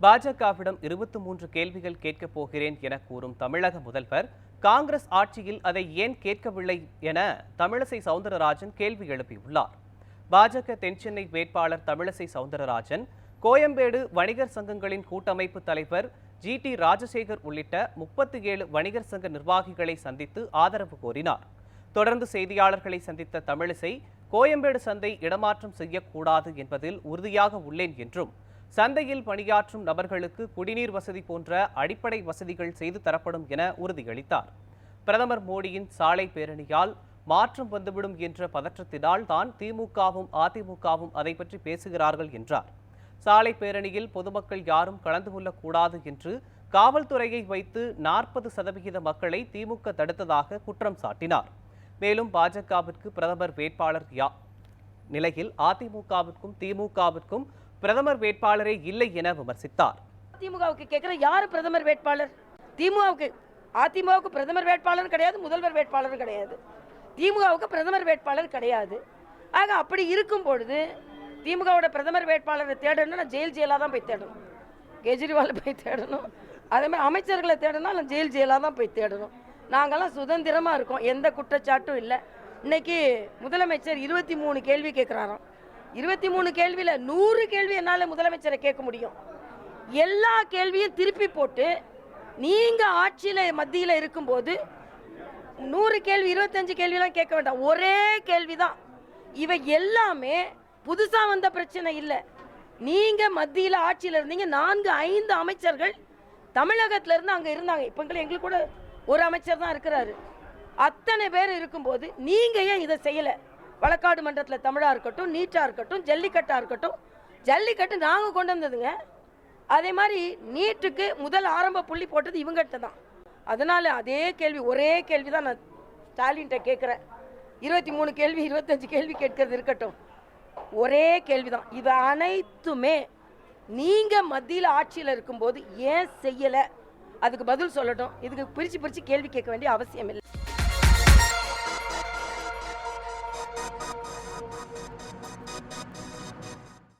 பாஜகவிடம் இருபத்தி மூன்று கேள்விகள் கேட்கப் போகிறேன் என கூறும் தமிழக முதல்வர் காங்கிரஸ் ஆட்சியில் அதை ஏன் கேட்கவில்லை என தமிழிசை சவுந்தரராஜன் கேள்வி எழுப்பியுள்ளார். பாஜக தென்சென்னை வேட்பாளர் தமிழிசை சவுந்தரராஜன் கோயம்பேடு வணிகர் சங்கங்களின் கூட்டமைப்பு தலைவர் ஜி டி ராஜசேகர் உள்ளிட்ட முப்பத்தி ஏழு வணிகர் சங்க நிர்வாகிகளை சந்தித்து ஆதரவு கோரினார். தொடர்ந்து செய்தியாளர்களை சந்தித்த தமிழிசை கோயம்பேடு சந்தை இடமாற்றம் செய்யக்கூடாது என்பதில் உறுதியாக உள்ளேன் என்றும் சந்தையில் பணியாற்றும் நபர்களுக்கு குடிநீர் வசதி போன்ற அடிப்படை வசதிகள் செய்து தரப்படும் என உறுதியளித்தார். பிரதமர் மோடியின் சாலை பேரணியால் மாற்றம் வந்துவிடும் என்ற பதற்றத்தினால் தான் திமுகவும் அதிமுகவும் அதை பற்றி பேசுகிறார்கள் என்றார். சாலை பேரணியில் பொதுமக்கள் யாரும் கலந்து கொள்ளக்கூடாது என்று காவல்துறையை வைத்து நாற்பது சதவிகித மக்களை திமுக தடுத்ததாக குற்றம் சாட்டினார். மேலும் பாஜகவிற்கு பிரதமர் வேட்பாளர் யா நிலையில் அதிமுகவிற்கும் திமுகவிற்கும் பிரதமர் வேட்பாளரே இல்லை என விமர்சித்தார். திமுகவுக்கு கேட்குற யார் பிரதமர் வேட்பாளர்? திமுகவுக்கு அதிமுகவுக்கு பிரதமர் வேட்பாளரும் கிடையாது முதல்வர் வேட்பாளரும் கிடையாது. திமுகவுக்கு பிரதமர் வேட்பாளர் கிடையாது. ஆக அப்படி இருக்கும் பொழுது திமுகவோட பிரதமர் வேட்பாளரை தேடணும்னா நான் ஜெயில் ஜெயிலாக தான் போய் தேடணும். கெஜ்ரிவாலை போய் தேடணும். அதே மாதிரி அமைச்சர்களை தேடணும்னா நான் ஜெயில் ஜெயிலாக தான் போய் தேடணும். நாங்கள்லாம் சுதந்திரமாக இருக்கோம். எந்த குற்றச்சாட்டும் இல்லை. இன்னைக்கு முதலமைச்சர் இருபத்தி மூணு கேள்வி கேட்குறாராம். இருபத்தி மூணு கேள்வியில் நூறு கேள்வி என்னால் முதலமைச்சரை கேட்க முடியும். எல்லா கேள்வியும் திருப்பி போட்டு நீங்கள் ஆட்சியில் மத்தியில் இருக்கும்போது நூறு கேள்வி இருபத்தஞ்சு கேள்விலாம் கேட்க வேண்டாம். ஒரே கேள்வி தான் இவை எல்லாமே புதுசாக வந்த பிரச்சனை இல்லை. நீங்கள் மத்தியில் ஆட்சியில் இருந்தீங்க. நான்கு ஐந்து அமைச்சர்கள் தமிழகத்திலேருந்து அங்கே இருந்தாங்க. இப்போ எங்களுக்கு கூட ஒரு அமைச்சர் தான் இருக்கிறாரு. அத்தனை பேர் இருக்கும்போது நீங்கள் ஏன் இதை செய்யலை? வழக்காடு மன்றத்தில் தமிழாக இருக்கட்டும் நீட்டாக இருக்கட்டும் ஜல்லிக்கட்டாக இருக்கட்டும் ஜல்லிக்கட்டு நாங்கள் கொண்டு வந்ததுங்க. அதே மாதிரி நீட்டுக்கு முதல் ஆரம்ப புள்ளி போட்டது இவங்ககிட்ட தான். அதனால் அதே கேள்வி ஒரே கேள்வி தான் நான் ஸ்டாலின்கிட்ட கேட்குறேன் இருபத்தி மூணு கேள்வி இருபத்தஞ்சு கேள்வி கேட்கறது இருக்கட்டும். ஒரே கேள்வி தான். இது அனைத்துமே நீங்கள் மத்தியில் ஆட்சியில் இருக்கும்போது ஏன் செய்யலை? அதுக்கு பதில் சொல்லட்டும். இதுக்கு பிரித்து பிரித்து கேள்வி கேட்க வேண்டிய அவசியம் இல்லை